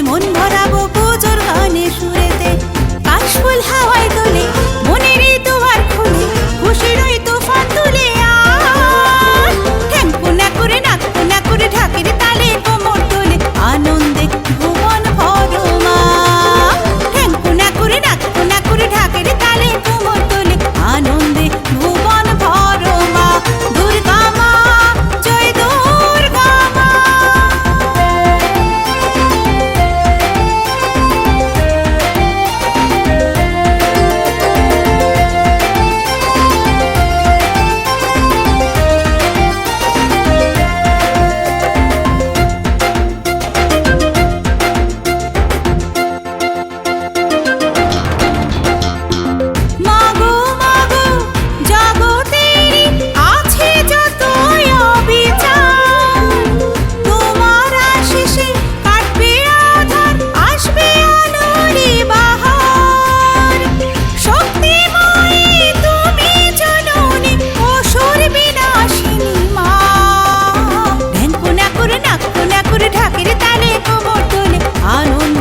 Limón পাখির তালে কোমর আনন্দ